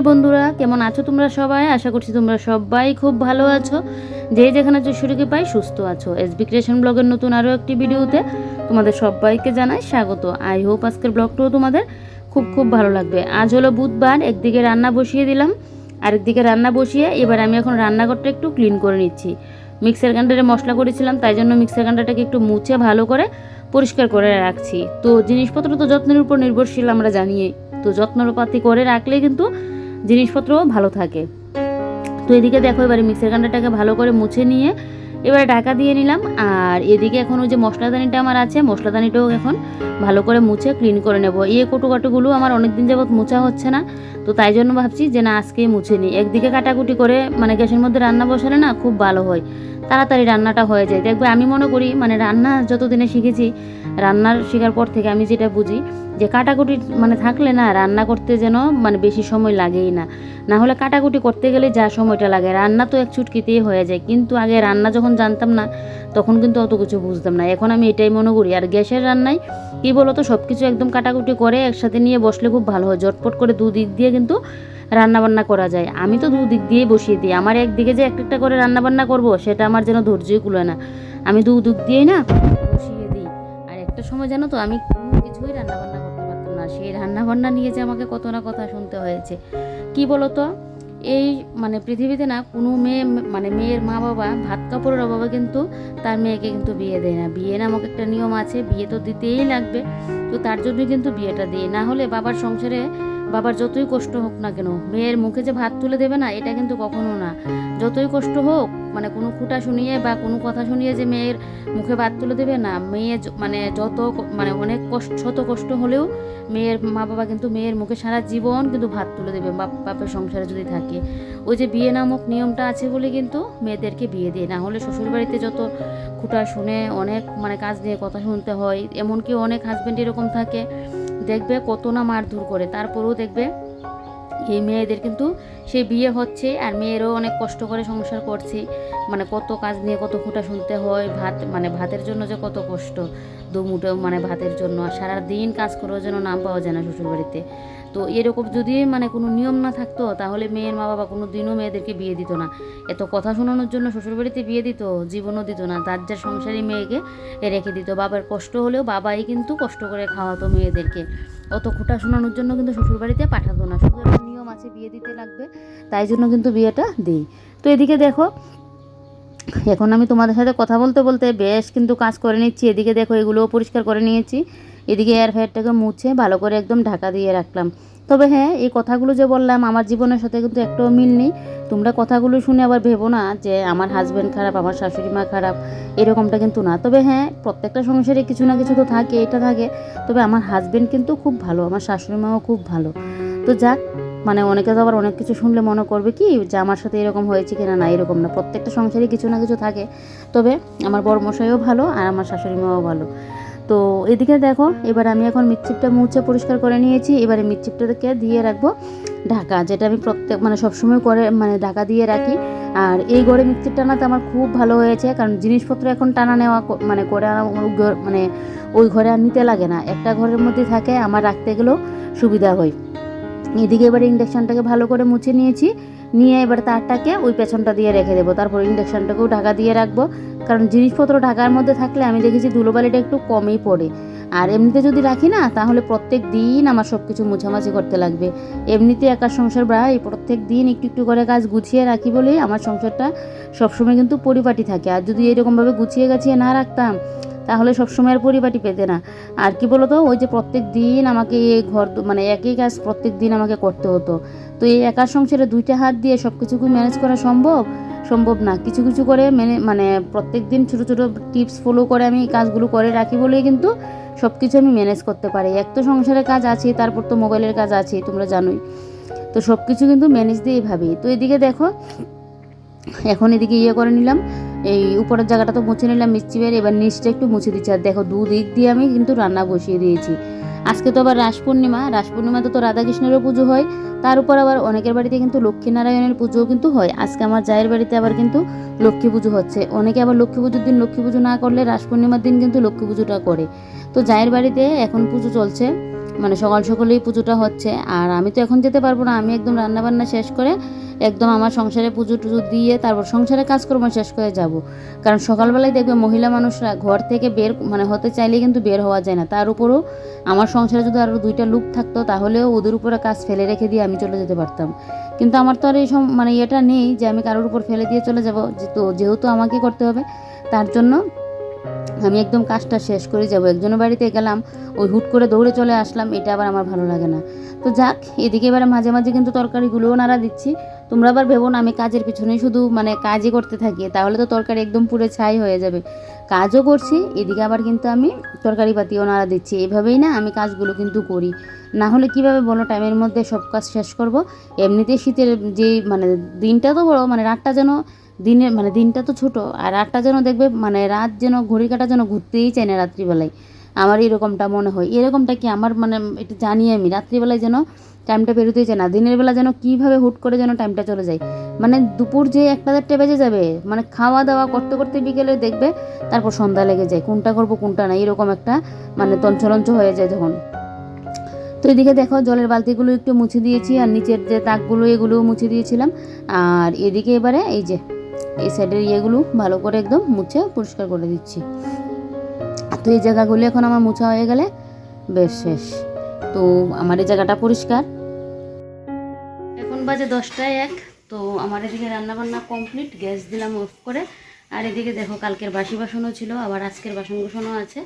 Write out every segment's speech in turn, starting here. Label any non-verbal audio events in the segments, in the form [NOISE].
নমস্কার বন্ধুরা, কেমন আছো তোমরা সবাই? আশা করছি তোমরা সবাই খুব ভালো আছো। যে যেখানে আছো শরীরকে পাই সুস্থ আছো। এসবি ক্রিয়েশন ব্লগের নতুন আরও একটি ভিডিওতে তোমাদের সবাইকে জানাই স্বাগত। আই হোপ আজকের ব্লগটাও তোমাদের খুব খুব ভালো লাগবে। আজ হলো বুধবার, একদিকে রান্না বসিয়ে দিলাম, আরেকদিকে রান্না বসিয়ে এবার আমি এখন রান্নাঘরটা একটু ক্লিন করে নিচ্ছি। মিক্সার গ্রাইন্ডারে মশলা করেছিলাম, তাই জন্য মিক্সার গ্রাইন্ডারটাকে একটু মুছে ভালো করে পরিষ্কার করে রাখছি। তো জিনিসপত্র তো যত্নের উপর নির্ভরশীল আমরা জানিয়ে তো যত্নপাতি করে রাখলে কিন্তু জিনিসপত্রও ভালো থাকে। তো এদিকে দেখো এবারে মিক্সার গ্রাইন্ডারটাকে ভালো করে মুছে নিয়ে এবারে ঢাকা দিয়ে নিলাম। আর এদিকে এখন ওই যে মশলাদানিটা আমার আছে, মশলাদানিটাও এখন ভালো করে মুছে ক্লিন করে নেব। এই কটু কাটুগুলো আমার অনেক দিন যাবৎ মোছা হচ্ছে না, তো তাই জন্য ভাবছি যে না, আজকেই মুছে নিই। একদিকে কাটাকুটি করে মানে গ্যাসের মধ্যে রান্না বসালে না খুব ভালো হয়। তাড়াতাড়ি রান্নাটা হয়ে যায়। দেখবে আমি মনে করি মানে রান্না যতদিনে শিখেছি, রান্নার শেখার পর থেকে আমি যেটা বুঝি যে কাটাকুটি মানে থাকলে না রান্না করতে যেন মানে বেশি সময় লাগেই না। না হলে কাটাকুটি করতে গেলে যা সময়টা লাগে। রান্না তো এক চুটকিতেই হয়ে যায়। কিন্তু আগে রান্না যখন জানতাম না, তখন কিন্তু অত কিছু বুঝতাম না। এখন আমি এটাই মনে করি, আর গ্যাসের রান্নায় কী বলো তো সব কিছু একদম কাটাকুটি করে একসাথে নিয়ে বসলে খুব ভালো হয়। জটপট করে দুদিক দিয়ে কিন্তু রান্না বান্না করা যায়। আমি তো দুদিক দিয়ে বসিয়ে দিই। আমার একদিকে যে একটা একটা করে রান্না বান্না করব, সেটা আমার যেন ধৈর্যই কুলে না। আমি দু দিক দিয়েই না বসিয়ে দিই। আর একটা সময় জানো তো, আমি কোনো কিছুই রান্না বান্না করতে পারতাম না। সেই রান্না বান্না নিয়ে যে আমাকে কত না কথা শুনতে হয়েছে। কি বলো তো এই মানে পৃথিবীতে না কোনো মেয়ে মানে মেয়ের মা বাবা ভাত কাপড়ের অভাবে কিন্তু তার মেয়েকে কিন্তু বিয়ে দেয় না। বিয়ে নামক একটা নিয়ম আছে, বিয়ে তো দিতেই লাগবে। তো তার জন্যই কিন্তু বিয়েটা দিই না হলে বাবার সংসারে বাবার যতই কষ্ট হোক না কেন, মেয়ের মুখে যে ভাত তুলে দেবে না, এটা কিন্তু কখনো না। যতই কষ্ট হোক মানে কোনো খুঁটা শুনিয়ে বা কোনো কথা শুনিয়ে যে মেয়ের মুখে ভাত তুলে দেবে না, মেয়ে মানে যত মানে অনেক কষ্ট, শত কষ্ট হলেও মেয়ের মা বাবা কিন্তু মেয়ের মুখে সারা জীবন কিন্তু ভাত তুলে দেবে, বাপ বাপের সংসারে যদি থাকে। ওই যে বিয়ে নামক নিয়মটা আছে বলে কিন্তু মেয়েদেরকে বিয়ে দিয়ে। না হলে শ্বশুরবাড়িতে যত খুঁটা শুনে, অনেক মানে কাজ নিয়ে কথা শুনতে হয়, এমনকি অনেক হাজব্যান্ড এরকম থাকে। দেখবে কত না মারধর করে। তারপরেও দেখবে এই মেয়েদের কিন্তু সে বিয়ে হচ্ছে আর মেয়েরও অনেক কষ্ট করে সংসার করছে। মানে কত কাজ নিয়ে কত খুঁটা শুনতে হয়, ভাত মানে ভাতের জন্য যে কত কষ্ট দুমুটো মানে ভাতের জন্য। আর সারাদিন কাজ করার জন্য নাম পাওয়া যায় না শ্বশুরবাড়িতে। তো এরকম যদি মানে কোনো নিয়ম না থাকতো, তাহলে মেয়ের মা বাবা কোনো দিনও মেয়েদেরকে বিয়ে দিত না। এত কথা শোনানোর জন্য শ্বশুরবাড়িতে বিয়ে দিত, জীবনও দিত না। তার যার সংসারী মেয়েকে রেখে দিত। বাবার কষ্ট হলেও বাবাই কিন্তু কষ্ট করে খাওয়াতো মেয়েদেরকে। অত খোটা শোনানোর জন্য কিন্তু শ্বশুরবাড়িতে পাঠাতো না। শুধু একটা নিয়ম আছে, বিয়ে দিতে লাগবে। তাই জন্য কিন্তু বিয়েটা দিই। তো এদিকে দেখো, এখন আমি তোমাদের সাথে কথা বলতে বলতে বেশ কিন্তু কাজ করে নিচ্ছি। এদিকে দেখো এগুলোও পরিষ্কার করে নিয়েছি। এদিকে এয়ার ফ্রায়ারটাকে মুছে ভালো করে একদম ঢাকা দিয়ে রাখলাম। তবে হ্যাঁ এই কথাগুলো যে বললাম, আমার জীবনের সাথে কিন্তু একটাও মিল নেই। তোমরা কথাগুলো শুনে আবার ভেবো না যে আমার হাজব্যান্ড খারাপ, আমার শাশুড়ি মা খারাপ, এরকমটা কিন্তু না। তবে হ্যাঁ প্রত্যেকটা সংসারে কিছু না কিছু তো থাকে, এটা থাকে। তবে আমার হাজব্যান্ড কিন্তু খুব ভালো, আমার শাশুড়ি মাও খুব ভালো। তো যাক মানে অনেকে তো আবার অনেক কিছু শুনলে মনে করবে কি, যে আমার সাথে এরকম হয়েছে কিনা? না, এরকম না। প্রত্যেকটা সংসারে কিছু না কিছু থাকে। তবে আমার বড় মশাইও ভালো আর আমার শাশুড়ি মাও ভালো। তো এদিকে দেখো, এবার আমি এখন মিক্সিপটা মুছে পরিষ্কার করে নিয়েছি। এবারে মিক্সিপটাকে দিয়ে রাখব ঢাকা, যেটা আমি প্রত্যেক মানে সবসময় করে মানে ঢাকা দিয়ে রাখি। আর এই ঘরে মিক্সির টানাতে আমার খুব ভালো হয়েছে, কারণ জিনিসপত্র এখন টানা নেওয়া মানে করে মানে ওই ঘরে আর নিতে লাগে না। একটা ঘরের মধ্যে থাকে, আমার রাখতে গেলেও সুবিধা হয়। এদিকে এবার ইন্ডাকশানটাকে ভালো করে মুছে নিয়েছি। নিয়ে এবার তারটাকে ওই পেছনটা দিয়ে রেখে দেবো। তারপর ইন্ডাকশানটাকেও ঢাকা দিয়ে রাখব। কারণ জিনিসপত্র ঢাকার মধ্যে থাকলে আমি দেখেছি ধুলোবালিটা একটু কমই পড়ে। আর এমনিতে যদি রাখি না, তাহলে প্রত্যেক দিন আমার সব কিছু মুছামাছি করতে লাগবে। এমনিতে একা সংসার প্রায় প্রত্যেক দিন একটু একটু করে কাজ গুছিয়ে রাখি বলেই আমার সংসারটা সবসময় কিন্তু পরিপাটি থাকে। আর যদি এরকমভাবে গুছিয়ে গাছিয়ে না রাখতাম তাহলে সবসময় আর পরিপাটি পেতে না। আর কি বলতো, ওই যে প্রত্যেক দিন আমাকে এই ঘর মানে একই কাজ প্রত্যেক দিন আমাকে করতে হতো। তো এই একার সংসারে দুইটা হাত দিয়ে সব কিছুকে ম্যানেজ করা সম্ভব? সম্ভব না। কিছু কিছু করে মেনে মানে প্রত্যেক দিন ছোটো ছোটো টিপস ফলো করে আমি কাজগুলো করে রাখি বলেই কিন্তু সব কিছু আমি ম্যানেজ করতে পারি। এক তো সংসারের কাজ আছে, তারপর তো মোবাইলের কাজ আছে, তোমরা জানোই। তো সব কিছু কিন্তু ম্যানেজ দিয়েই ভাবি তো এদিকে দেখো, এখন এদিকে ইয়ে করে নিলাম। এই উপরের জায়গাটা তো মুছে নিলাম, মিষ্টি বের, এবার নিচটা একটু মুছে দিচ্ছি। আর দেখো দু দিক দিয়ে আমি কিন্তু রান্না বসিয়ে দিয়েছি। আজকে তো আবার রাস পূর্ণিমা, রাস পূর্ণিমাতে তো রাধাকৃষ্ণেরও পুজো হয়। তার উপর আবার অনেকের বাড়িতে কিন্তু লক্ষ্মীনারায়ণের পুজোও কিন্তু হয়। আজকে আমার জায়ের বাড়িতে আবার কিন্তু লক্ষ্মী পুজো হচ্ছে। অনেকে আবার লক্ষ্মী পুজোর দিন লক্ষ্মী পুজো না করলে রাস পূর্ণিমার দিন কিন্তু লক্ষ্মী পুজোটা করে। তো জায়ের বাড়িতে এখন পুজো চলছে। মানে সকাল সকালেই পুজোটা হচ্ছে। আর আমি তো এখন যেতে পারব না, আমি একদম রান্না বান্না শেষ করে একদম আমার সংসারে পুজো টুজো দিয়ে তারপর সংসারে কাজকর্ম শেষ করে যাব। কারণ সকালবেলায় দেখবে মহিলা মানুষরা ঘর থেকে বের মানে হতে চাইলে কিন্তু বের হওয়া যায় না। তার উপরও আমার সংসারে যদি আরও দুইটা লুক থাকতো, তাহলেও ওদের উপরে কাজ ফেলে রেখে দিয়ে আমি চলে যেতে পারতাম। কিন্তু আমার তো আর এই সম মানে ইয়েটা নেই যে আমি কারোর উপর ফেলে দিয়ে চলে যাব। তো যেহেতু আমাকে করতে হবে, তার জন্য আমি একদম কাজটা শেষ করে যাব। একজনের বাড়িতে গেলাম, ওই হুট করে দৌড়ে চলে আসলাম, এটা আবার আমার ভালো লাগে না। তো যাক, এদিকে এবারে মাঝে মাঝে কিন্তু তরকারিগুলোও নাড়া দিচ্ছি। তোমরা আবার ভেবো না, আমি কাজের পিছনেই শুধু মানে কাজই করতে থাকি, তাহলে তো তরকারি একদম পুরো ছাই হয়ে যাবে। কাজও করছি, এদিকে আবার কিন্তু আমি তরকারি পাতিও নাড়া দিচ্ছি। এভাবেই না আমি কাজগুলো কিন্তু করি। না হলে কীভাবে বলো, টাইমের মধ্যে সব কাজ শেষ করব। এমনিতেই শীতের যে মানে দিনটা তো বড় মানে রাতটা যেন দিনের মানে দিনটা তো ছোট, আর রাতটা যেন দেখবে মানে রাত যেন ঘড়ি কাটা যেন ঘুরতেই চায় না রাত্রিবেলায়। আমার এরকমটা মনে হয়। এরকমটা কি আমার মানে এটা জানি আমি, রাত্রিবেলায় যেন টাইমটা বেরোতেই চায় না। দিনের বেলা যেন কীভাবে হুট করে যেন টাইমটা চলে যায়। মানে দুপুর যে একটা দেড়টা বেজে যাবে মানে খাওয়া দাওয়া করতে করতে বিকেলে দেখবে, তারপর সন্ধ্যা লেগে যায়। কোনটা করব, কোনটা না, এরকম একটা মানে তঞ্চলঞ্চ হয়ে যায় তখন তো এদিকে দেখো, জলের বালতিগুলো একটু মুছে দিয়েছি, আর নিচের যে তাকগুলো, এগুলোও মুছে দিয়েছিলাম। আর এদিকে এবারে এই যে এই সাইডের ইয়েগুলো ভালো করে একদম মুছে পরিষ্কার করে দিচ্ছি। তো এই জায়গাগুলো এখন আমার মোছা হয়ে গেলে বেশ শেষ। তো আমার এই জায়গাটা পরিষ্কার। এখন বাজে দশটায় এক, তো আমার এদিকে রান্নাবান্না কমপ্লিট গ্যাস দিলাম অফ করে। আর এদিকে দেখো কালকের বাসি বাসনও ছিল, আবার আজকের বাসন কুসনও আছে।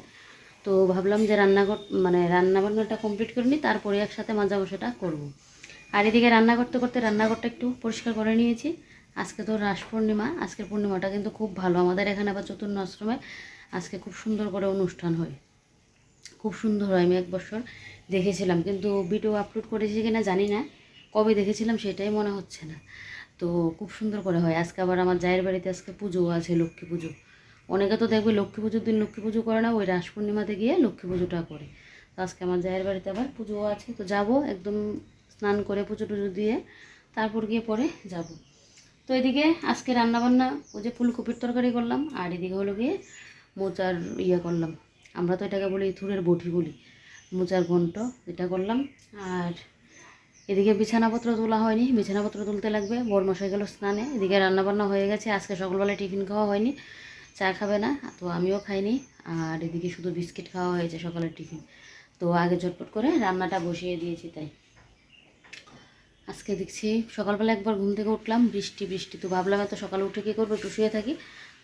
তো ভাবলাম যে রান্না কর- মানে রান্নাবান্নাটা কমপ্লিট করে নিই, তারপরে একসাথে মাজা বসাটা করব। আর এদিকে রান্না করতে করতে রান্নাঘরটা একটু পরিষ্কার করে নিয়েছি। আজকে তো রাস পূর্ণিমা, আজকের পূর্ণিমাটা কিন্তু খুব ভালো। আমাদের এখানে আবার চতুর্ণ আশ্রমে আজকে খুব সুন্দর করে অনুষ্ঠান হয়। খুব সুন্দর হয়, আমি এক বছর দেখেছিলাম। কিন্তু ভিডিও আপলোড করেছি কিনা জানি না, কবে দেখেছিলাম সেটাই মনে হচ্ছে না। তো খুব সুন্দর করে হয়। আজকে আবার আমার জায়ের বাড়িতে আজকে পুজো আছে, লক্ষ্মী পুজো। অনেকে তো দেখবে লক্ষ্মী পুজোর দিন লক্ষ্মী পুজো করে না, ওই রাস পূর্ণিমাতে গিয়ে লক্ষ্মী পুজোটা করে। তো আজকে আমার জায়ের বাড়িতে আবার পুজো আছে। তো যাব একদম স্নান করে পুজো টুজো দিয়ে, তারপর গিয়ে পরে যাব। তো এদিকে আজকে রান্নাবান্না, ওই যে ফুলকপির তরকারি করলাম, আর এদিকে হলো গিয়ে মোচার ইয়ে করলাম। আমরা তো এটাকে বলি থুরের বটি বলি, মোচার ঘন্ট এটা করলাম। আর এদিকে বিছানাপত্র তোলা হয়নি, বিছানাপত্র তুলতে লাগবে, বরমশাই গেল স্নানে, এদিকে রান্নাবান্না হয়ে গেছে, আজকে সকালবেলায় টিফিন খাওয়া হয়নি, চা খাবে না, তো আমিও খাইনি, আর এদিকে শুধু বিস্কিট খাওয়া হয়েছে সকালের টিফিন। তো আগে ঝটপট করে রান্নাটা বসিয়ে দিয়েছি তাই। আজকে দেখছি সকালবেলা একবার ঘুম থেকে উঠলাম, বৃষ্টি বৃষ্টি। তো ভাবলাম এত সকালে উঠে কী করব? একটু শুয়ে থাকি।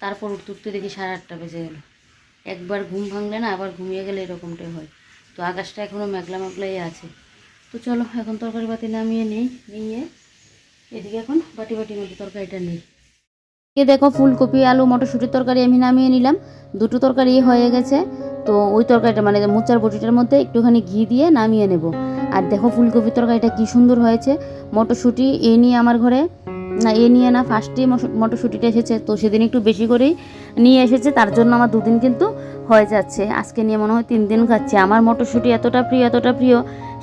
তারপর উঠতে উঠতে দেখি সাড়ে আটটা বেজে গেলো। একবার ঘুম ভাঙলে না আবার ঘুমিয়ে গেলে এরকমটাই হয়। তো আকাশটা এখনও মেঘলা মেঘলাই আছে। তো চলো, এখন তরকারি বাতি নামিয়ে নিই, নিয়ে এদিকে এখন বাটি বাটির মধ্যে তরকারিটা নিই। এ দেখো, ফুলকপি, আলু, মটরশুঁটির তরকারি আমি নামিয়ে নিলাম। দুটো তরকারি হয়ে গেছে। তো ওই তরকারিটা মানে মোচার বটিটার মধ্যে একটুখানি ঘি দিয়ে নামিয়ে নেব। আর দেখো ফুলকপির তরকারিটা কি সুন্দর হয়েছে। মটরশুঁটি এ নিয়ে আমার ঘরে। না, এ নিয়ে না ফার্স্টে মটরশুঁটিটা এসেছে। তো সেদিন একটু বেশি করেই নিয়ে এসেছে। তার জন্য আমার দুদিন কিন্তু হয়ে যাচ্ছে। আজকে নিয়ে মনে হয় তিন দিন খাচ্ছে। আমার মটরশুঁটি এতটা প্রিয় এতটা প্রিয়।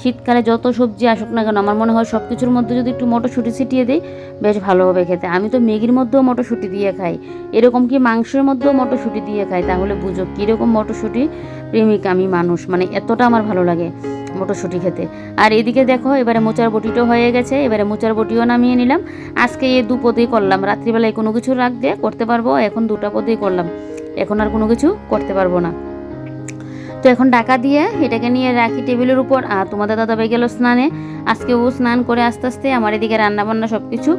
শীতকালে যত সবজি আসুক না কেন, আমার মনে হয় সব কিছুর মধ্যে যদি একটু মটরশুঁটি ছিটিয়ে দিই, বেশ ভালো হবে খেতে। আমি তো ম্যাগির মধ্যেও মটরশুঁটি দিয়ে খাই। এরকম কি মাংসের মধ্যেও মটরশুঁটি দিয়ে খাই? তাহলে বুঝো কীরকম মটরশুঁটি প্রেমিক আমি মানুষ। মানে এতটা আমার ভালো লাগে। মটরশুঁটি খেতে। আর এদিকে দেখো, এবারে মোচার বটিটাও হয়ে গেছে, এবারে মোচার বটিও নামিয়ে নিলাম। আজকে এ দু পদেই করলাম। রাত্রিবেলায় কোনো কিছু রাখ দিয়ে করতে পারব, এখন দুটা পদেই করলাম। এখন আর কোনো কিছু করতে পারব না। তো এখন ডাকা দিয়ে এটাকে নিয়ে রাখি টেবিলের উপর, আর তোমাদের দাদা ভাই গেল স্নানে। আজকে ও স্নান করে আস্তে আস্তে আমার এদিকে রান্নাবান্না সব কিছু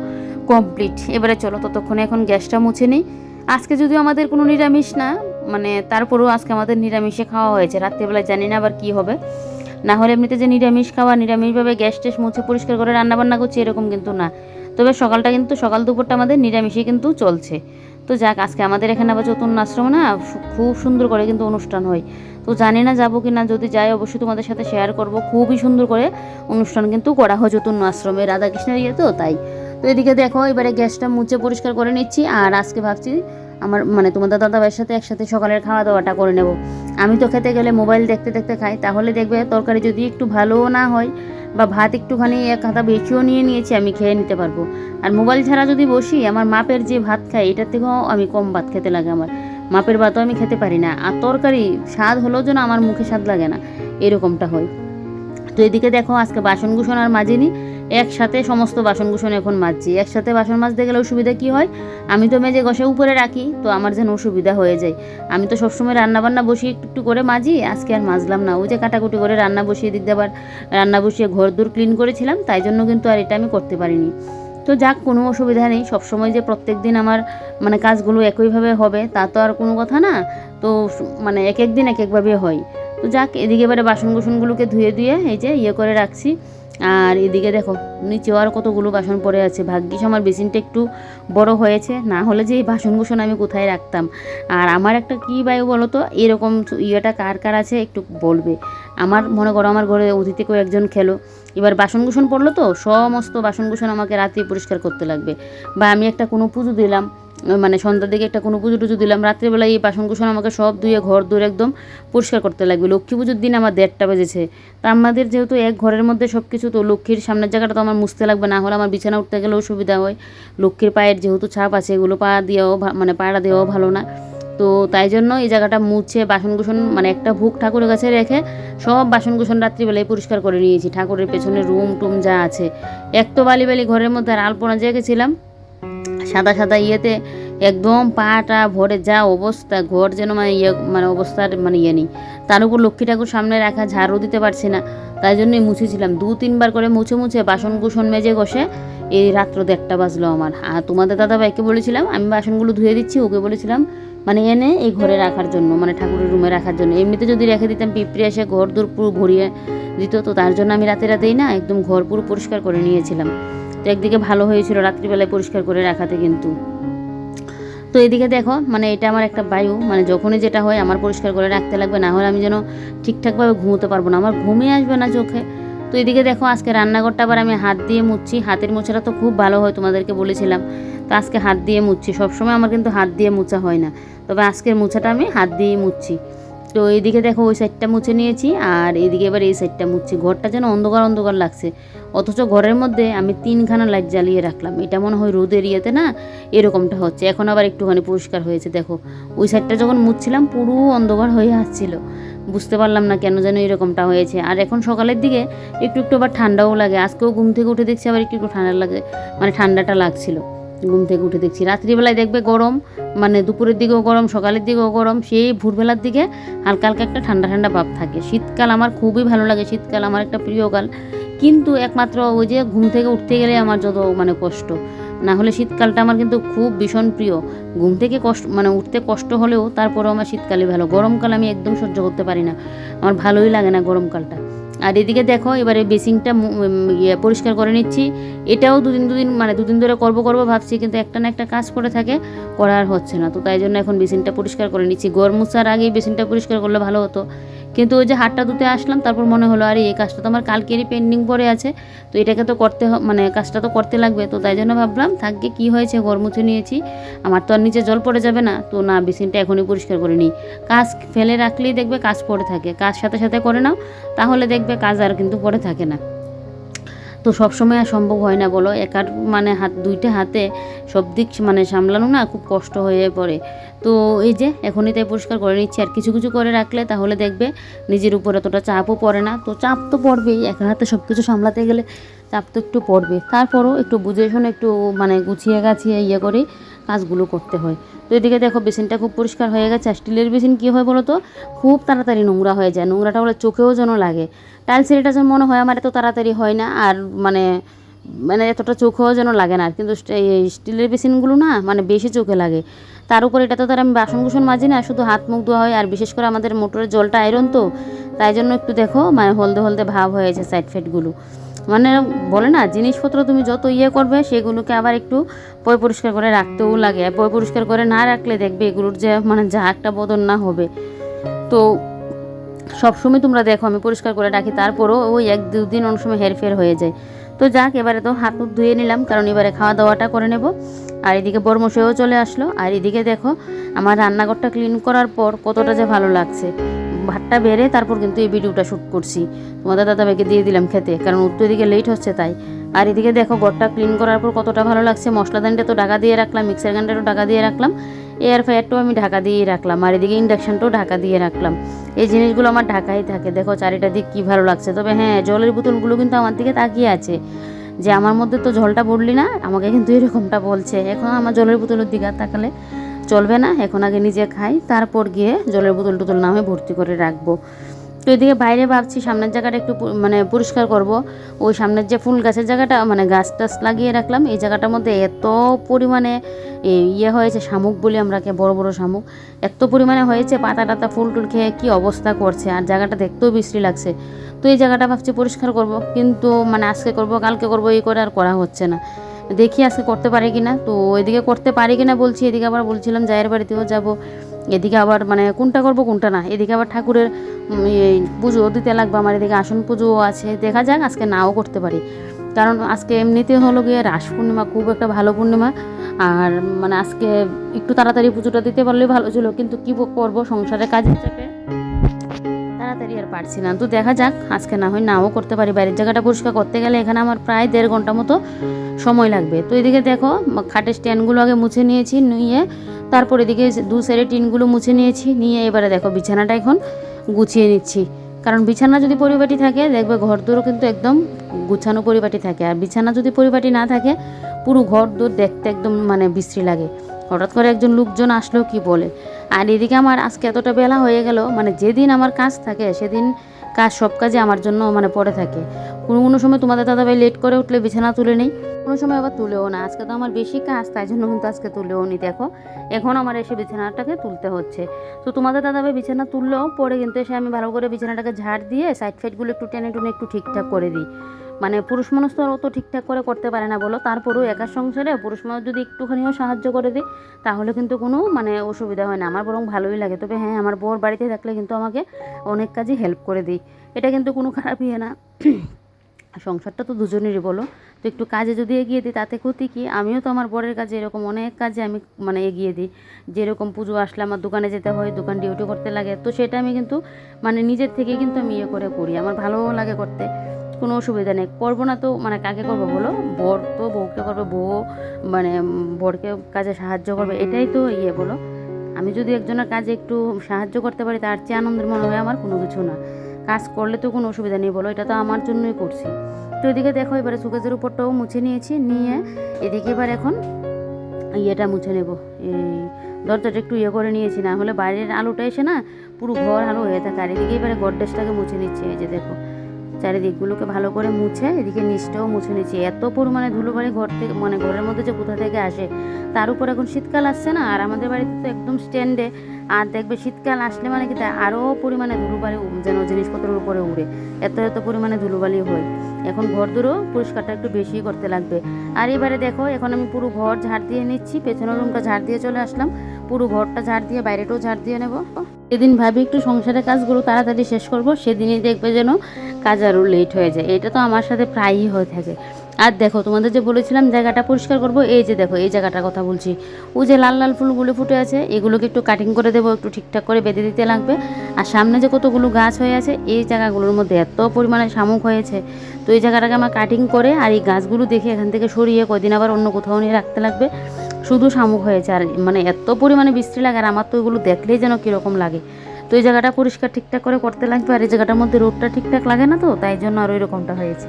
কমপ্লিট। এবারে চলো, ততক্ষণে এখন গ্যাসটা মুছে নিই। আজকে যদিও আমাদের কোনো নিরামিষ না মানে তারপরেও আজকে আমাদের নিরামিষে খাওয়া হয়েছে। রাত্রিবেলায় জানি না আবার কী হবে। না হলে এমনিতে যে নিরামিষ খাওয়া, নিরামিষভাবে গ্যাস টেস মুছে পরিষ্কার করে রান্নাবান্না করছি এরকম কিন্তু না। তবে সকালটা কিন্তু সকাল দুপুরটা আমাদের নিরামিষে কিন্তু চলছে। তো যাক, আজকে আমাদের এখানে আবার চতুর্ণ আশ্রম না খুব সুন্দর করে কিন্তু অনুষ্ঠান হয়। তো জানি না যাব কি না যদি যাই অবশ্যই তোমাদের সাথে শেয়ার করব। খুবই সুন্দর করে অনুষ্ঠান কিন্তু করা হয় চতুর্ণ আশ্রমে, রাধাকৃষ্ণের ইয়ে তো, তাই। তো এদিকে দেখো, এবারে গ্যাসটা মুছে পরিষ্কার করে নিচ্ছি, আর আজকে ভাবছি আমার মানে তোমাদের দাদা ভাইয়ের সাথে একসাথে সকালের খাওয়া দাওয়াটা করে নেব। আমি তো খেতে গেলে মোবাইল দেখতে দেখতে খাই, তাহলে দেখবে তরকারি যদি একটু ভালোও না হয় বা ভাত একটুখানি এক হাতা বেশিও নিয়ে নিয়েছি, আমি খেয়ে নিতে পারব। আর মোবাইল ছাড়া যদি বসি, আমার মাপের যে ভাত খাই, এটার থেকেও আমি কম ভাত খেতে লাগে আমার। মাপের ভাতও আমি খেতে পারি না। আর তরকারি স্বাদ হলেও যেন আমার মুখে স্বাদ লাগে না, এরকমটা হয়। তো এদিকে দেখো, আজকে বাসন কুসন আর মাজিনি। একসাথে সমস্ত বাসন কুসন এখন মাজছি। একসাথে বাসন মাজতে গেলে অসুবিধা কি হয়? আমি তো মেজে ঘষে উপরে রাখি, তো আমার যেন অসুবিধা হয়ে যায়। আমি তো সবসময় রান্না বান্না বসিয়ে একটু একটু করে মাজি, আজকে আর মাজলাম না। ওই যে কাটাকুটি করে রান্না বসিয়ে দিতে আবার রান্না বসিয়ে ঘর দূর ক্লিন করেছিলাম, তাই জন্য কিন্তু আর এটা আমি করতে পারিনি। তো যাক, কোনো অসুবিধা নেই। সবসময় যে প্রত্যেক দিন আমার মানে কাজগুলো একইভাবে হবে, তা তো আর কোনো কথা না। তো মানে এক এক দিন এক একভাবে হয়। তো যাক, এদিকে এবারে বাসন কুসনগুলোকে ধুয়ে ধুয়ে এই যে ইয়ে করে রাখছি। আর এদিকে দেখো, নিচেও আর কতগুলো বাসন পড়ে আছে। ভাগ্যিস আমার বেসিনটা একটু বড় হয়েছে, না হলে যে এই বাসন কুসন আমি কোথায় রাখতাম। আর আমার একটা কী বায়ু বলো তো এরকম ইয়েটা কার কার আছে একটু বলবে। আমার, মনে করো আমার ঘরে অতিথি কেউ একজন খেলো, এবার বাসন কুসন পড়ল তো, সমস্ত বাসন কুসন আমাকে রাতে পরিষ্কার করতে লাগবে। বা আমি একটা কোনো পুজো দিলাম মানে সন্ধ্যার দিকে একটা কোনো পুজো টুজো দিলাম, রাত্রিবেলায় এই বাসন কুসন আমাকে সব ধুয়ে ঘর দূর একদম পরিষ্কার করতে লাগবে। লক্ষ্মী পুজোর দিন আমার দেড়টা বেজেছে। তা আমাদের যেহেতু এক ঘরের মধ্যে সব কিছু তো লক্ষ্মীর সামনের জায়গাটা তো আমার মুছতে লাগবে, না হলে আমার বিছানা উঠতে গেলেও সুবিধা হয়। লক্ষ্মীর পায়ের যেহেতু ছাপ আছে, এগুলো পা দেওয়াও মানে পাড়া দেওয়াও ভালো না। তো তাই জন্য এই জায়গাটা মুছে বাসন কুসন মানে একটা ভুক ঠাকুরের কাছে রেখে সব বাসন কুসন রাত্রিবেলায় পরিষ্কার করে নিয়েছি। ঠাকুরের পেছনে রুম টুম যা আছে। এক তো বালি বালি ঘরের মধ্যে আর আলপনা জেগেছিলাম। সাদা সাদা ইয়েতে একদম পাটা ভরে যা অবস্থা, ঘর যেন মানে ইয়ে মানে অবস্থার মানে ইয়ে নেই। তার উপর লক্ষ্মী ঠাকুর সামনে রাখা ঝাড়ু দিতে পারছি না, তাই জন্যই মুছেছিলাম। দু তিনবার করে মুছে মুছে বাসন কুসন মেজে ঘষে এই রাত্র দেড়টা বাজলো আমার। আর তোমাদের দাদা ভাইকে বলেছিলাম, আমি বাসনগুলো ধুয়ে দিচ্ছি, ওকে বলেছিলাম মানে এনে এই ঘরে রাখার জন্য মানে ঠাকুরের রুমে রাখার জন্য। এমনিতে যদি রেখে দিতাম, পিঁপড়ে এসে ঘর দূর পুরো ভরিয়ে দিত, তো তার জন্য আমি রাতে রাতেই না একদম ঘর পুরো পরিষ্কার করে নিয়েছিলাম। তো একদিকে ভালো হয়েছিল রাত্রিবেলায় পরিষ্কার করে রাখাতে কিন্তু। তো এদিকে দেখো মানে এটা আমার একটা বায়ু মানে যখনই যেটা হয় আমার পরিষ্কার করে রাখতে লাগবে, না হলে আমি যেন ঠিকঠাকভাবে ঘুমোতে পারব না, আমার ঘুমিয়ে আসবে না চোখে। তো এদিকে দেখো, আজকে রান্নাঘরটা আবার আমি হাত দিয়ে মুছছি হাতের মোছাটা তো খুব ভালো হয় তোমাদেরকে বলেছিলাম। তো আজকে হাত দিয়ে মুছছি সবসময় আমার কিন্তু হাত দিয়ে মোছা হয় না। তবে আজকের মোছাটা আমি হাত দিয়েই মুছছি তো এইদিকে দেখো ওই সাইডটা মুছে নিয়েছি, আর এইদিকে এবার এই সাইডটা মুছছি। ঘরটা যেন অন্ধকার অন্ধকার লাগছে। অথচ ঘরের মধ্যে আমি তিনখানা লাইট জ্বালিয়ে রাখলাম। এটা মনে হয় রোদের ইয়েতে না? এরকমটা হচ্ছে। এখন আবার একটুখানি পরিষ্কার হয়েছে, দেখো। ওই সাইডটা যখন মুছছিলাম, পুরো অন্ধকার হয়ে আসছিল। বুঝতে পারলাম না কেন যেন এরকমটা হয়েছে। আর এখন সকালের দিকে একটু একটু আবার ঠান্ডাও লাগে। আজকেও ঘুম থেকে উঠে দেখছি আবার একটু একটু ঠান্ডা লাগে মানে ঠান্ডাটা লাগছিল। ঘুম থেকে উঠে দেখছি। রাত্রিবেলায় দেখবে গরম মানে দুপুরের দিকেও গরম, সকালের দিকেও গরম, সেই ভোরবেলার দিকে হালকা হালকা একটা ঠান্ডা ঠান্ডা ভাব থাকে। শীতকাল আমার খুবই ভালো লাগে, শীতকাল আমার একটা প্রিয় কাল। কিন্তু একমাত্র ওই যে ঘুম থেকে উঠতে গেলে আমার যত মানে কষ্ট, না হলে শীতকালটা আমার কিন্তু খুব ভীষণ প্রিয়। ঘুম থেকে কষ্ট মানে উঠতে কষ্ট হলেও তারপরেও আমার শীতকালে ভালো। গরমকাল আমি একদম সহ্য করতে পারি না। আমার ভালোই লাগে না গরমকালটা। আর এদিকে দেখো, এবারে বেসিংটা ইয়ে পরিষ্কার করে নিচ্ছি। এটাও দুদিন দুদিন মানে দুদিন ধরে করব করব ভাবছি, কিন্তু একটা না একটা কাজ করে থাকে, করার হচ্ছে না। তো তাই জন্য এখন বেসিনটা পরিষ্কার করে নিচ্ছি। গরম মুছার আগেই বেসিনটা পরিষ্কার করলে ভালো হতো। কিন্তু ওই যে হাতটা ধুতে আসলাম, তারপর মনে হলো, আরে, এই কাজটা তো আমার কালকেরই পেন্ডিং পড়ে আছে, তো এটাকে তো করতে মানে কাজটা তো করতে লাগবে। তো তাই জন্য ভাবলাম থাকবে কি হয়েছে? ঘর মুছে নিয়েছি। আমার তো আর নিচে জল পড়ে যাবে না, তো না, বেসিনটা এখনই পরিষ্কার করে নিই। কাজ ফেলে রাখলেই দেখবে কাজ পড়ে থাকে। কাজ সাথে সাথে করে নাও, তাহলে দেখবে কাজ আর কিন্তু পড়ে থাকে না। তো সবসময় আর সম্ভব হয় না বলো। একার মানে হাত, দুইটা হাতে সব দিক মানে সামলানো না খুব কষ্ট হয়ে পড়ে। তো এই যে এখনই তাই পরিষ্কার করে নিচ্ছি। আর কিছু কিছু করে রাখলে তাহলে দেখবে নিজের উপর অতটা চাপও পড়ে না। তো চাপ তো পড়বেই। একা হাতে সব কিছু সামলাতে গেলে চাপ তো একটু পড়বে। তারপরও একটু বুঝে শুনে একটু মানে গুছিয়ে গাছিয়ে ইয়ে করে কাজগুলো করতে হয়। তো এদিকে দেখো বেসিনটা খুব পরিষ্কার হয়ে গেছে। স্টিলের বেসিন কী হয় বলো তো খুব তাড়াতাড়ি নোংরা হয়ে যায়। নোংরাটা বলে চোখেও যেন লাগে। টাইলসের এটা যেন মনে হয়, আমার এত তাড়াতাড়ি হয় না। আর মানে মানে এতটা চোখেও যেন লাগে না। কিন্তু স্টিলের বেসিনগুলো না মানে বেশি চোখে লাগে। তার উপর এটা তো তার আমি বাসন কুসন মাজি না, শুধু হাত মুখ ধোয়া হয়। আর বিশেষ করে আমাদের মোটরের জলটা আয়রন তো, তাই জন্য একটু দেখো মানে হলদে হলদে ভাব হয়েছে সাইড ফাইডগুলো মানে বলে না, জিনিসপত্র তুমি যত ইয়ে করবে সেগুলোকে আবার একটু পয় পরিষ্কার করে রাখতেও লাগে। পয় পরিষ্কার করে না রাখলে দেখবে এগুলোর যে মানে যা একটা বদল না হবে। তো সবসময় তোমরা দেখো, আমি পরিষ্কার করে রাখি, তারপরও ওই এক দুদিন অনেক সময় হেরফের হয়ে যায়। তো যাক, এবারে তো হাত মুখ ধুয়ে নিলাম, কারণ এবারে খাওয়া দাওয়াটা করে নেব। আর এদিকে বর্মশাইও চলে আসলো। আর এদিকে দেখো, আমার রান্নাঘরটা ক্লিন করার পর কতটা যে ভালো লাগছে। ভাতটা বেড়ে তারপর কিন্তু এই ভিডিওটা শ্যুট করছি। তোমাদের দাদাভাইকে দিয়ে দিলাম খেতে, কারণ উত্তর দিকে লেট হচ্ছে তাই। আর এদিকে দেখো, ঘরটা ক্লিন করার পর কতটা ভালো লাগছে। মশলাদানিটা তো ঢাকা দিয়ে রাখলাম মিক্সার গ্রাইন্ডারও ঢাকা দিয়ে রাখলাম। এয়ার ফ্রায়ারটাও আমি ঢাকা দিয়েই রাখলাম, আর এদিকে ইন্ডাকশানটাও ঢাকা দিয়ে রাখলাম। এই জিনিসগুলো আমার ঢাকাই থাকে। দেখো চারিটা দিক কী ভালো লাগছে। তবে হ্যাঁ জলের বোতলগুলো কিন্তু আমার দিকে তাকিয়ে আছে। যে আমার মধ্যে তো জলটা পড়লি না, আমাকে কিন্তু এরকমটা বলছে। এখন আমার জলের বোতলের দিকে তাকালে চলবে না, এখন আগে নিজে খাই, তারপর গিয়ে জলের বোতল টোতল নামে ভর্তি করে রাখব। তো এদিকে বাইরে ভাবছি সামনের জায়গাটা একটু মানে পরিষ্কার করব। ওই সামনের যে ফুল গাছের জায়গাটা মানে গাছ টাছ লাগিয়ে রাখলাম, এই জায়গাটার মধ্যে এত পরিমাণে ইয়ে হয়েছে শামুক বলি আমরাকে, বড় বড় শামুক। এত পরিমাণে হয়েছে, পাতা টাতা ফুল টুল খেয়ে কী অবস্থা করছে, আর জায়গাটা দেখতেও বিশ্রী লাগছে। তো এই জায়গাটা ভাবছি পরিষ্কার করব, কিন্তু মানে আজকে করব, কালকে করব, এই করে আর করা হচ্ছে না। দেখি আজকে করতে পারি কিনা। তো এদিকে করতে পারি কিনা বলছি, এদিকে আবার বলছিলাম জায়ের বাড়িতেও যাব। এদিকে আবার মানে কোনটা করব, কোনটা না। এদিকে আবার ঠাকুরের পুজো দিতে লাগবে আমার এদিকে আসন পুজোও আছে। দেখা যাক, আজকে নাও করতে পারি। কারণ আজকে এমনিতে হলো গিয়ে রাস পূর্ণিমা, খুব একটা ভালো পূর্ণিমা। আর মানে আজকে একটু তাড়াতাড়ি পুজোটা দিতে পারলে ভালো ছিল। কিন্তু কী করব, সংসারের কাজের চাপে তাড়াতাড়ি আর পারছি না। তো দেখা যাক, আজকে না হয় নাও করতে পারি। বাইরের জায়গাটা পরিষ্কার করতে গেলে এখানে আমার প্রায় দেড় ঘণ্টা মতো সময় লাগবে। তো এদিকে দেখো খাটের স্ট্যান্ডগুলো আগে মুছে নিয়েছি, নিয়ে তারপর এদিকে দু সাইডে টিনগুলো মুছে নিয়েছি, নিয়ে এবারে দেখো বিছানাটা এখন গুছিয়ে নিচ্ছি। কারণ বিছানা যদি পরিপাটি থাকে, দেখবে ঘর দৌড়ও কিন্তু একদম গুছানো পরিপাটি থাকে। আর বিছানা যদি পরিপাটি না থাকে, পুরো ঘর দৌড় দেখতে একদম মানে বিশ্রী লাগে। হঠাৎ করে একজন লোকজন আসলেও কি বলে? আর এদিকে আমার আজকে এতটা বেলা হয়ে গেল মানে যেদিন আমার কাজ থাকে, সেদিন কাজ সব কাজে আমার জন্য মানে পড়ে থাকে। কোনো কোনো সময় তোমাদের দাদাভাই লেট করে উঠলে বিছানা তুলে নেই, কোনো সময় আবার তুলেও না। আজকে তো আমার বেশি কাজ, তাই জন্য কিন্তু আজকে তুলেও নি, দেখো। এখন আমার এসে বিছানাটাকে তুলতে হচ্ছে। তো তোমাদের দাদাভাই বিছানা তুললেও পরে কিন্তু এসে আমি ভালো করে বিছানাটাকে ঝাড় দিয়ে সাইড ফাইডগুলো একটু টেনে টুনে একটু ঠিকঠাক করে দিই। মানে পুরুষ মানুষ তো অত ঠিকঠাক করে করতে পারে না বলো, তারপরেও একা সংসারে পুরুষ মানুষ যদি একটুখানিও সাহায্য করে দিই তাহলে কিন্তু কোনো মানে অসুবিধা হয় না, আমার বরং ভালোই লাগে। তবে হ্যাঁ আমার বর বাড়িতে থাকলে কিন্তু আমাকে অনেক কাজই হেল্প করে দিই এটা কিন্তু কোনো খারাপ ইয়ে না। [COUGHS] সংসারটা তো দুজনেরই বলো। তো একটু কাজে যদি এগিয়ে দিই, তাতে ক্ষতি কি? আমিও তো আমার বরের কাজে এরকম অনেক কাজে আমি মানে এগিয়ে দিই। যেরকম পুজো আসলে আমার দোকানে যেতে হয়, দোকান ডিউটি করতে লাগে, তো সেটা আমি কিন্তু মানে নিজের থেকে কিন্তু আমি ইয়ে করে করি। আমার ভালোও লাগে করতে। কোনো অসুবিধা নেই। করব না তো মানে কাকে করব বলো? বর তো বউকে করবে, বউ মানে বরকে কাজে সাহায্য করবে, এটাই তো ইয়ে বলো। আমি যদি একজনের কাজে একটু সাহায্য করতে পারি, তার চেয়ে আনন্দের মনে হয় আমার কোনো কিছু না। কাজ করলে তো কোনো অসুবিধা নেই বলো, এটা তো আমার জন্যই করছি। তো এদিকে দেখো, এবারে সুকেজের উপরটাও মুছে নিয়েছি, নিয়ে এদিকে এবার এখন ইয়েটা মুছে নেব। এই দরজাটা একটু ইয়ে করে নিয়েছি, না হলে বাইরের আলোটা এসে না পুরো ঘর আলো হয়ে থাকে। আর এদিকে এবারে গড্রেজটাকে মুছে নিচ্ছে, এই যে দেখো। চারিদিকগুলোকে ভালো করে মুছে, এদিকে নিচটাও মুছে নিচ্ছি এত পরিমাণে ধুলোবাড়ি ঘর থেকে মানে ঘরের মধ্যে যে কোথা থেকে আসে, তার উপর এখন শীতকাল আসছে না? আর আমাদের বাড়িতে তো একদম স্ট্যান্ডে আর দেখবে শীতকাল আসলে মানে কি, তা আরও পরিমাণে ধুলোবালি যেন জিনিসপত্রের উপরে উড়ে। এত এত পরিমাণে ধুলোবালি হয়। এখন ঘর দূরও পরিষ্কারটা একটু বেশি করতে লাগবে। আর এবারে দেখো, এখন আমি পুরো ঘর ঝাড় দিয়ে নিচ্ছি, পেছনের রুমটা ঝাড় দিয়ে চলে আসলাম। পুরো ঘরটা ঝাড় দিয়ে, বাইরেটাও ঝাড় দিয়ে নেব। যেদিন ভাবি একটু সংসারের কাজগুলো তাড়াতাড়ি শেষ করব, সেদিনই দেখবে যেন কাজ আরও লেট হয়ে যায়। এটা তো আমার সাথে প্রায়ই হয়ে থাকে। আর দেখো, তোমাদের যে বলেছিলাম জায়গাটা পরিষ্কার করব, এই যে দেখো, এই জায়গাটার কথা বলছি। ওই যে লাল লাল ফুলগুলো ফুটে আছে, এগুলোকে একটু কাটিং করে দেবো, একটু ঠিকঠাক করে বেঁধে দিতে লাগবে। আর সামনে যে কতগুলো গাছ হয়ে আছে, এই জায়গাগুলোর মধ্যে এত পরিমাণে শামুক হয়েছে। তো এই জায়গাটাকে আমার কাটিং করে আর এই গাছগুলো দেখে এখান থেকে সরিয়ে কদিন আবার অন্য কোথাও নিয়ে রাখতে লাগবে। শুধু শামুক হয়েছে আর মানে এত পরিমাণে বৃষ্টি লাগে আর আমার তো ওইগুলো দেখলেই যেন কীরকম লাগে। তো এই জায়গাটা পরিষ্কার ঠিকঠাক করে করতে লাগবে আর এই জায়গাটার মধ্যে রোদটা ঠিকঠাক লাগে না তো, তাই জন্য আর ওই রকমটা হয়েছে।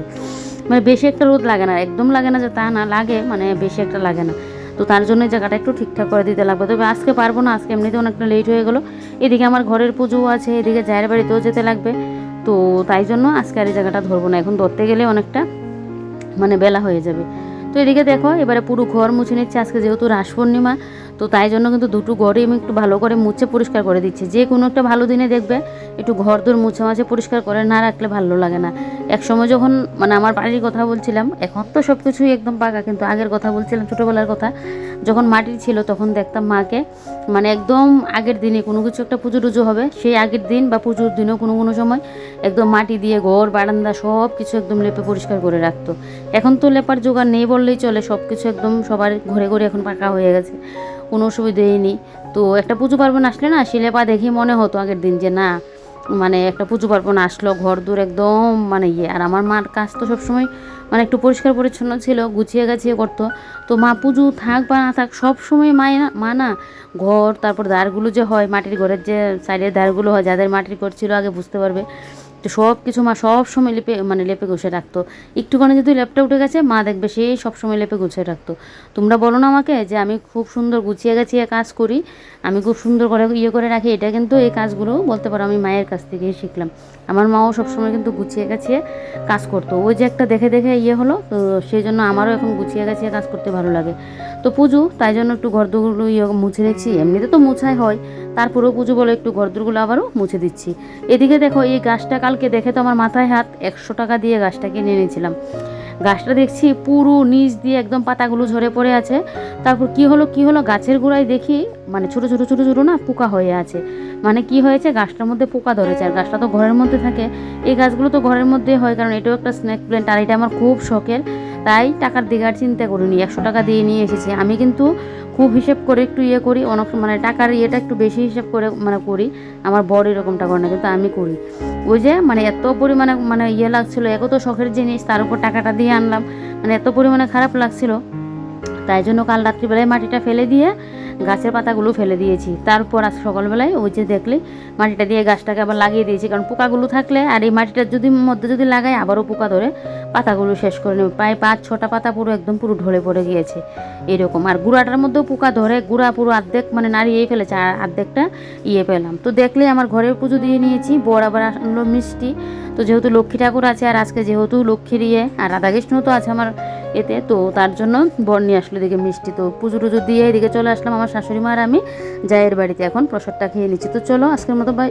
মানে বেশি একটা রোদ লাগে না, একদম লাগে না যে তা না লাগে মানে বেশি একটা লাগে না। তো তার জন্য জায়গাটা একটু ঠিকঠাক করে দিতে লাগবে। তবে আজকে পারব না, আজকে এমনিতে অনেকটা লেট হয়ে গেলো। এদিকে আমার ঘরের পুজোও আছে, এদিকে জায়ের বাড়িতেও যেতে লাগবে। তো তাই জন্য আজকে আর এই জায়গাটা ধরবো না, এখন ধরতে গেলে অনেকটা মানে বেলা হয়ে যাবে। তো এদিকে দেখো, এবারে পুরো ঘর মুছে নিচ্ছে, আজকে যেহেতু রাস পূর্ণিমা তো তাই জন্য কিন্তু দুটো ঘরই আমি একটু ভালো করে মুছে পরিষ্কার করে দিচ্ছি। যে কোনো একটা ভালো দিনে দেখবে একটু ঘর দূর মুছে মাছে পরিষ্কার করে না রাখলে ভালো লাগে না। এক সময় যখন মানে আমার বাড়ির কথা বলছিলাম, এখন তো সব কিছুই একদম পাকা, কিন্তু আগের কথা বলছিলাম, ছোটোবেলার কথা, যখন মাটির ছিল তখন দেখতাম মাকে মানে একদম আগের দিনে কোনো কিছু একটা পুজো টুজো হবে, সেই আগের দিন বা পুজোর দিনও কোনো কোনো সময় একদম মাটি দিয়ে ঘর, বারান্দা সব কিছু একদম লেপে পরিষ্কার করে রাখতো। এখন তো লেপার জোগাড় নেই বললেই চলে, সব কিছু একদম সবার ঘরে ঘরে এখন পাকা হয়ে গেছে, কোনো অসুবিধেই নেই। তো একটা পুজো পার্বণ আসলে না সে লেপা দেখে মনে হতো আগের দিন যে না মানে একটা পুজো পার্বণ আসলো, ঘর দূর একদম মানে ইয়ে। আর আমার মার কাজ তো সবসময় মানে একটু পরিষ্কার পরিচ্ছন্ন ছিল, গুছিয়ে গাছিয়ে করতো। তো মা পুজো থাক বা না থাক সবসময় মায় না, মা না। ঘর, তারপর দ্বারগুলো যে হয়, মাটির ঘরের যে সাইডের দ্বারগুলো হয়, যাদের মাটির ঘর ছিল আগে বুঝতে পারবে। তো সব কিছু মা সব সময় লেপে মানে লেপে গুছিয়ে রাখতো। একটুখানি যদি ল্যাপটা উঠে গেছে, মা দেখবে সে সব সময় লেপে গুছিয়ে রাখতো। তোমরা বলো না আমাকে যে আমি খুব সুন্দর গুছিয়ে গাছিয়ে কাজ করি, আমি খুব সুন্দর করে ইয়ে করে রাখি, এটা কিন্তু এই কাজগুলো বলতে পারো আমি মায়ের কাছ থেকেই শিখলাম। আমার মাও সবসময় কিন্তু গুছিয়ে গাছিয়ে কাজ করতো। ওই যে একটা দেখে দেখে ইয়ে হলো, তো সেই জন্য আমারও এখন গুছিয়ে গাছিয়ে কাজ করতে ভালো লাগে। তো পুজো, তাই জন্য একটু ঘরদোরগুলো ইয়ে মুছে রেখেছি। এমনিতে তো মোছাই হয় তারপরেও পুজো বলে একটু ঘরদোরগুলো আবারও মুছে দিচ্ছি। এদিকে দেখো, এই গাছটা কালকে দেখে তো আমার মাথায় হাত, একশো টাকা দিয়ে গাছটাকে কিনে নিয়েছিলাম। গাছটা দেখছি পুরো নিচ দিয়ে একদম পাতাগুলো ঝরে পড়ে আছে। তারপর কি হলো কি হলো? গাছের গোড়ায় দেখি মানে ছোট ছোট ছোট ছোট না, পোকা হয়ে আছে। মানে কি হয়েছে? গাছটার মধ্যে পোকা ধরেছে। আর গাছটা তো ঘরের মধ্যে থাকে। এই গাছগুলো তো ঘরের মধ্যে হয়, কারণ এটাও একটা স্ন্যাক প্ল্যান্ট আর এটা আমার খুব শখের। তাই টাকার দিঘার চিন্তা করিনি। একশো টাকা দিয়ে নিয়ে এসেছি। আমি কিন্তু খুব হিসেব করে একটু ইয়ে করি, অনেক মানে টাকার ইয়েটা একটু বেশি হিসেব করে মানে করি। আমার বড় এরকমটা করে না, কিন্তু আমি করি। ওই যে মানে এত পরিমাণে মানে ইয়ে লাগছিল, এত তো শখের জিনিস, তার উপর টাকাটা আনলাম। মানে এত পরিমাণে খারাপ লাগছিল। তাই জন্য কাল রাত্রিবেলায় মাটিটা ফেলে দিয়ে গাছের পাতাগুলো ফেলে দিয়েছি। তারপর আজ সকালবেলায় ওই যে দেখলে মাটিটা দিয়ে গাছটাকে আবার লাগিয়ে দিয়েছি, কারণ পোকাগুলো থাকলে আর এই মাটিটার যদি মধ্যে যদি লাগাই আবারও পোকা ধরে পাতাগুলো শেষ করে নেবে। প্রায় পাঁচ ছটা পাতা পুরো একদম পুরো ঢলে পড়ে গিয়েছে এরকম। আর গুঁড়াটার মধ্যেও পোকা ধরে গুঁড়া পুরো অর্ধেক মানে নাড়িয়ে ফেলেছে, আর অর্ধেকটা ইয়ে পেলাম। তো দেখলে আমার ঘরের পুজো দিয়ে নিয়েছি বড় আবার মিষ্টি। তো যেহেতু লক্ষ্মী ঠাকুর আছে আর আজকে যেহেতু লক্ষ্মীর ইয়ে আর রাধাকৃষ্ণ তো আছে আমার এতে তো তার জন্য বর নিয়ে আসলো এদিকে মিষ্টি। তো পুজো টুজো দিয়ে এদিকে চলে আসলাম আমার শাশুড়ি মা আর আমি। জায়ের বাড়িতে এখন প্রসাদটা খেয়ে নিচ্ছি। তো চলো আজকের মতো বাই